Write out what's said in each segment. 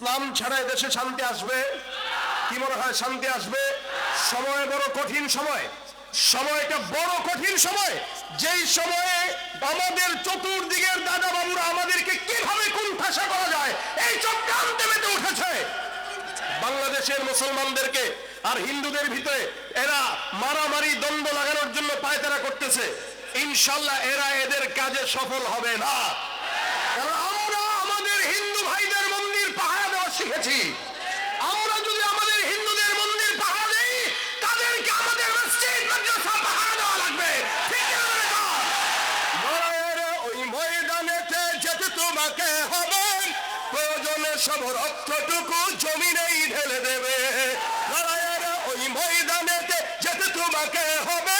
ইসলাম ছাড়া দেশে শান্তি আসবে? কি মনে হয় শান্তি আসবে? সময় বড় কঠিন সময়। সময়টা বড় কঠিন সময়। যেই সময়ে আমাদের চতুর্দিকের দাদা বাবুরা আমাদেরকে কীভাবে কুণ্ঠাসা করা যায়, এই চক্রান্তে মেতে উঠেছে। বাংলাদেশের মুসলমানদেরকে আর হিন্দুদের ভিতরে এরা মারামারি, দ্বন্দ্ব লাগানোর জন্য পায়তারা করতেছে। ইনশাল্লাহ এরা এদের কাজে সফল হবে না কারণ আমরা আমাদের হিন্দু ভাইদের মন্দির পাহারা দেওয়া শিখেছি। আমরা যদি আমাদের হিন্দুদের মন্দির পাহারা দেই, তাদেরকে আমাদের মসজিদ, মাদ্রাসা দেওয়া লাগবে। জমিনেই ঢেলে দেবে। ওই ময়দানেতে যেতে তোমাকে হবে।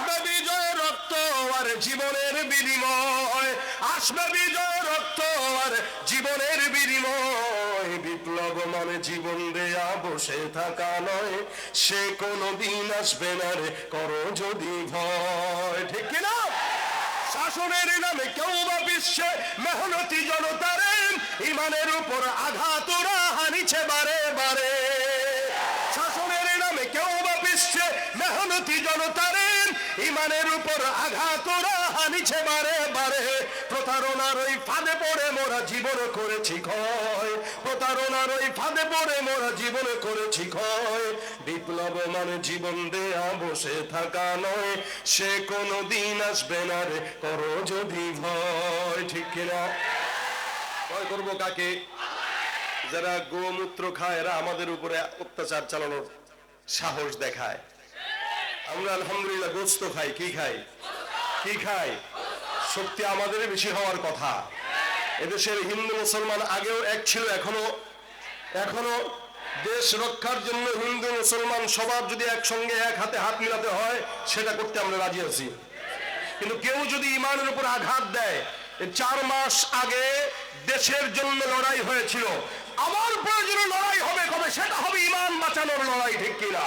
আসবে বিজয় রক্ত আর জীবনের বিনিময়। আসবে বিজয় রক্ত আর জীবনের বিনিময়। বিপ্লব মানে জীবন দেয়া, বসে থাকা নয়। সে কোনো দিন আসবে না রে, করো যদি ভয়। ঠিক কিনা শাসনের নামে কেউ বা বিশ্বে মেহনতি জনতারে ইমানের উপর আঘাত ওরা হানিছে বারে বারে। শাসনের নামে কেউ বা বিশ্বে মেহনতি জনতারে ইমানের উপর আঘাত ওরা হানিছে বারে বারে। প্রতারণার ওই ফাঁদে পড়ে মোরা জীবন করেছি ক্ষয়। প্রতারণার ওই ফাঁদে পড়ে মোরা জীবন করেছি ক্ষয়। বিপ্লব মানে জীবন দেয়া বসে থাকা নয়, সে কোনো দিন আসবে না রে, করো যদি ভয়। ঠিক কিনা ভয় করব কাকে? যারা গোমূত্র খায়, এরা আমাদের উপরে অত্যাচার চালানোর সাহস দেখায়। আমরা আলহামদুলিল্লাহ গোস্ত খাই, কি খাই? কি খাই? শক্তি আমাদের বেশি হওয়ার কথা। এদেশের হিন্দু মুসলমান আগেও এক ছিল, এখনও এখনও দেশ রক্ষার জন্য হিন্দু মুসলমান সবার যদি একসঙ্গে এক হাতে হাত মিলাতে হয়, সেটা করতে আমরা রাজি আছি। কিন্তু কেউ যদি ইমানের উপর আঘাত দেয় চার মাস আগে দেশের জন্য লড়াই হয়েছিল। আমার প্রয়োজনে লড়াই হবে, কবে সেটা হবে ইমান বাঁচানোর লড়াই, ঠিক কিনা?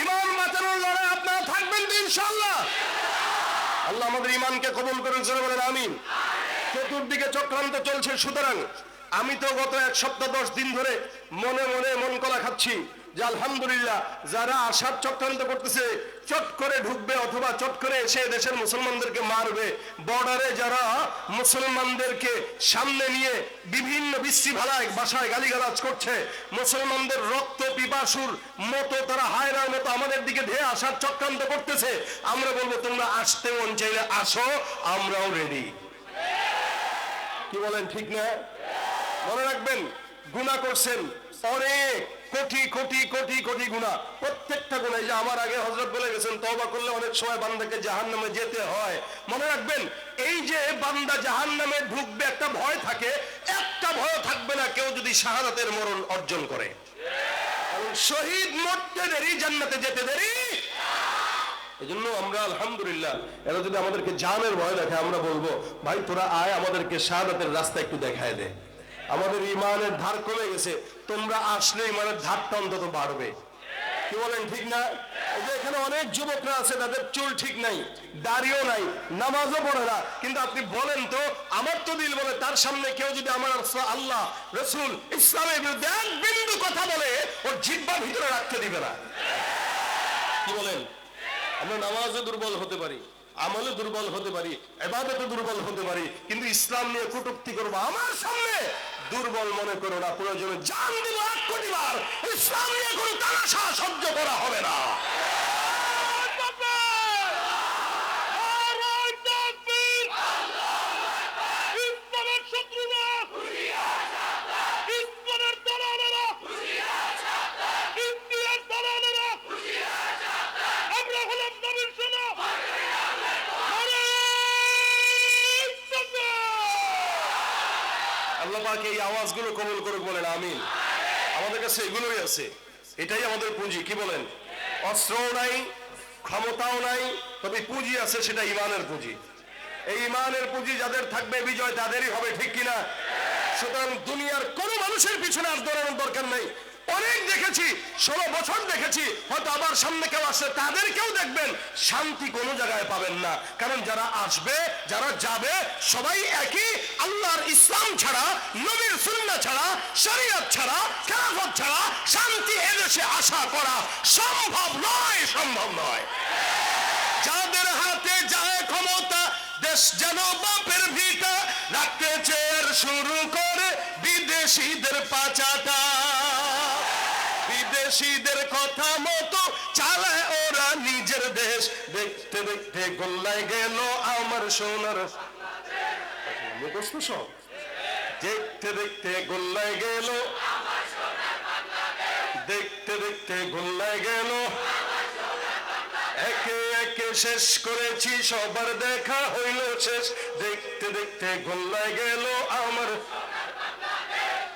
ইমান বাঁচানোর লড়াই আপনারা থাকবেন তো ইনশাল্লাহ আল্লাহ আমাদের ইমানকে কবল করেন, জোরে বলেন, আমিন। চতুর্দিকে চক্রান্ত চলছে, সুতরাং আমি তো গত এক সপ্তাহ দশ দিন ধরে মনে মনে মন কলা খাচ্ছি। যে আলহামদুলিল্লাহ, যারা আশার চক্রান্ত করতেছে, চট করে ঢুকবে অথবা চট করে এসে দেশের মুসলমানদেরকে মারবে। বর্ডারে যারা মুসলমানদেরকে সামনে নিয়ে বিভিন্ন বিশ্রী ভালায়, বাসায় গালিগালাজ করছে, মুসলমানদের রক্ত, পিপাসুর মতো তারা হায়রার মতো আমাদের দিকে ধেয়ে আসার চক্রান্ত করতেছে। আমরা বলব, তোমরা আসতে মন চাইলে আসো, আমরাও রেডি কি বলেন, ঠিক না? মনে রাখবেন গুণা করছেন অনেক। কোটি কোটি কোটি কোটি গুণা। প্রত্যেকটা গুণা, এই যে আমার আগে হজরত বলে গেছেন তবা করলে অনেক সময় বান্দাকে জাহান নামে যেতে হয়। মনে রাখবেন, এই যে বান্দা জাহান নামে ঢুকবে একটা ভয় থাকে, একটা ভয় থাকবে না কেউ যদি শাহাদাতের মরণ অর্জন করে। শহীদ মরতে দেরি, জান্নাতে যেতে দেরি। এই জন্য আমরা আলহামদুলিল্লাহ, এরা যদি আমাদেরকে জানের ভয় দেখে আমরা বলব, ভাই, তোরা আয় আমাদেরকে শাহাদাতের রাস্তা একটু দেখায় দে। আমাদের ইমানের ধার কমে গেছে। তোমরা আসলে ইমানের ধারটা অন্তত বাড়বে। কি বলেন, ঠিক না? এই যে এখানে অনেক যুবকরা আছে, তাদের চুল ঠিক নাই, দাড়িও নাই, নামাজও পড়ে না। কিন্তু আপনি বলেন তো, আমার তো দিল বলে, তার সামনে কেউ যদি আমার আল্লাহ, রসুল, ইসলামের বিরুদ্ধে এক বিন্দু কথা বলে, ওর জিব্বা ভিতরে রাখতে দিবে না। কি বলেন? আমরা নামাজে দুর্বল হতে পারি আমলে দুর্বল হতে পারি এবাদতে দুর্বল হতে পারি, কিন্তু ইসলাম নিয়ে কটুক্তি করব আমার সামনে? দুর্বল মনে করো না, প্রয়োজনে জান দিব এক কোটিবার ইসলাম নিয়ে কোনো তামাশা সহ্য করা হবে না ইসলামের শত্রুরা ইসলামের দালালেরা ইন্ডিয়ার দালালেরা আমরা হলাম নবীর সেনা আল্লাহ পাক এই আওয়াজগুলো কবল করুক বলেন, আমিন। আমাদের কাছে এগুলোই আছে। এটাই আমাদের পুঁজি, কি বলেন? অস্ত্রও নাই, ক্ষমতাও নাই, তবে পুঁজি আছে, সেটা ইমানের পুঁজি। এই ইমানের পুঁজি যাদের থাকবে, বিজয় তাদেরই হবে, ঠিক কিনা? সুতরাং দুনিয়ার কোনো মানুষের পিছনে আর দৌড়ানোর দরকার নেই। অনেক দেখেছি, ষোলো বছর দেখেছি, হয়তো আবার সামনে কেউ আসে তাদেরকেও দেখবেন। শান্তি কোনো জায়গায় পাবেন না। কারণ যারা আসবে, যারা যাবে, সবাই একই। আল্লাহর ইসলাম ছাড়া, নবীর সুন্নাহ ছাড়া, শরীয়ত ছাড়া, খেলাফত ছাড়া, শান্তি এদেশে আশা করা সম্ভব নয় সম্ভব নয়। যাদের হাতে যায় ক্ষমতা, দেশ যেন বাপের ভিটা রাখতে চেয়ার শুরু করে বিদেশিদের পাচাটা। বিদেশিদের কথা মতো চালায় ওরা নিজের দেশ। দেখতে দেখতে গোল্লায় গেল আমার সোনার। দেখতে দেখতে গোল্লায় গেল দেখতে দেখতে গোল্লায় গেল। একে একে শেষ করেছি, সবার দেখা হইল শেষ। দেখতে দেখতে গোল্লায় গেল আমার।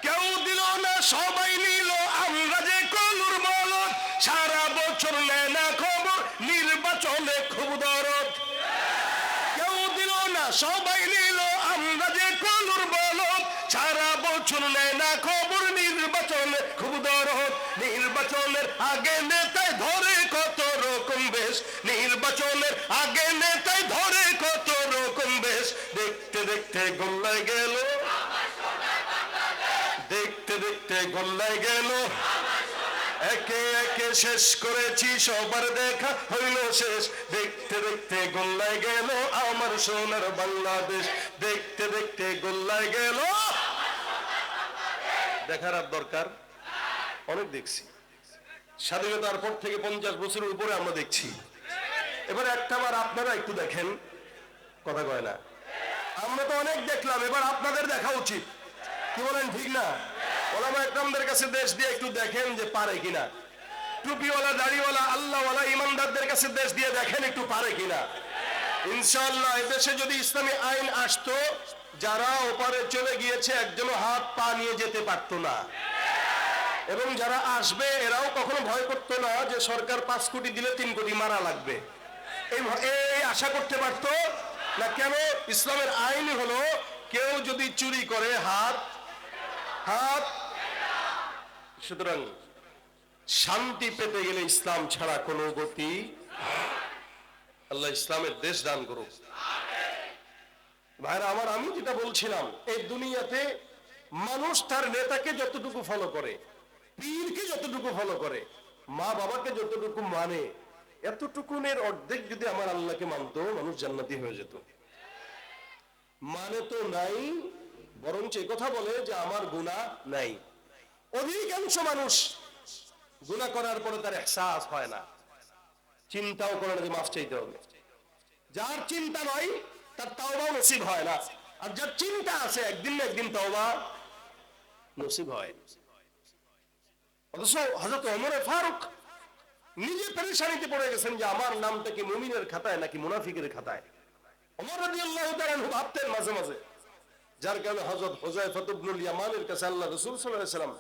কেউ দিল না সবাই সবাই নিল, আমরা যে কলুর বলদ সারা বছর নেয় না খবর নির্বাচনে, খুব দরদ। নির্বাচনের আগে নেতায় ধরে কত রকম বেশ। নির্বাচনের আগে নেতায় ধরে কত রকম বেশ। দেখতে দেখতে গোল্লায় গেল। দেখতে দেখতে গোল্লায় গেল। একে একে শেষ করেছি, সবার দেখা হইল শেষ। দেখতে দেখতে গোল্লায় গেল আমার সোনার বাংলাদেশ। দেখতে দেখতে গোল্লায় গেল। দেখার আর দরকার? অনেক দেখছি। স্বাধীনতার পর থেকে পঞ্চাশ বছরের উপরে আমরা দেখছি। এবার একটা বার আপনারা একটু দেখেন। কথা কয় না। আমরা তো অনেক দেখলাম, এবার আপনাদের দেখা উচিত। কি বলেন, ঠিক না? ওলামা কাছে দেশ দিয়ে একটু দেখেন যে পারে কিনা। টুপিওয়ালা, দাড়িওয়ালা, আল্লাহওয়ালা, ইমানদারদের কাছে দেশ দিয়ে দেখেন একটু পারে কিনা। ইনশাআল্লাহ, এদেশে যদি ইসলামী আইন আসতো, যারা ওপারে চলে গিয়েছে হাত পা নিয়ে যেতে পারতো না। এবং যারা আসবে, এরাও কখনো ভয় করতো না যে সরকার পাঁচ কোটি দিলে তিন কোটি মারা লাগবে। এই আশা করতে পারতো না কেন? ইসলামের আইন হলো, কেউ যদি চুরি করে হাত হাত সুতরাং শান্তি পেতে গেলে ইসলাম ছাড়া কোনো গতি আল্লাহ ইসলামের দেশ দান করুক। ভাইরা, আমার আমি যেটা বলছিলাম, এই দুনিয়াতে মানুষ তার নেতাকে যতটুকু ফলো করে, পীরকে যতটুকু ফলো করে, মা বাবাকে যতটুকু মানে এতটুকু এতটুকুনের অর্ধেক যদি আমার আল্লাহকে মানতো, মানুষ জান্নাতি হয়ে যেত। মানে তো নাই, বরঞ্চ কথা বলে যে আমার গুণা নাই। অধিকাংশ মানুষ গুণা করার পরে তার এহসাস হয় না। চিন্তাও করে না মাফ চাইতে হবে। যার চিন্তা নয় তার তাওবাও নসিব হয় না। আর যার চিন্তা আছে, একদিন না একদিন তাওবা নসিব হয়। অথচ হজরত ফারুক নিজে পড়ে গেছেন যে আমার নামটা কি মুমিনের খাতায় নাকি মুনাফিকের খাতায়? তাআলা আনহু ভাবতেন মাঝে মাঝে, যার কারণে হযরত হুযায়ফা ইবনুল ইয়ামানের কাছে আল্লাহ রাসূল আলাইহি সাল্লাম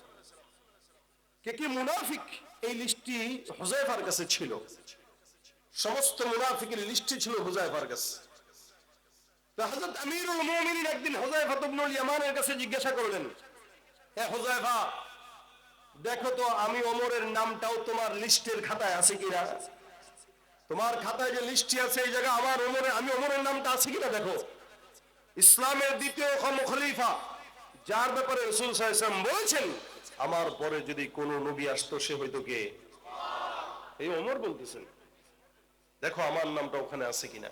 কে কি মুনাফিক? এই লিস্টটি হুযায়ফার কাছে ছিল। সমস্ত মুনাফিকের লিস্টটি ছিল হুযায়ফার কাছে। হযরত আমিরুল মুমিনিন একদিন ইবনুল ইয়ামানের কাছে জিজ্ঞাসা করলেন হে হুযায়ফা দেখো তো আমি ওমরের নামটাও তোমার লিস্টের খাতায় আছে কিনা? তোমার খাতায় যে লিস্টটি আছে এই জায়গায় আমার ওমরের আমি ওমরের নামটা আছে কিনা দেখো। ইসলামের দ্বিতীয় খলিফা, যার ব্যাপারে রসুল সাহেব বলছেন আমার পরে যদি কোন নবী আসতো, সে হয়তো কে? এই অমর বলতেছেন। দেখো, আমার নামটা ওখানে আছে কিনা?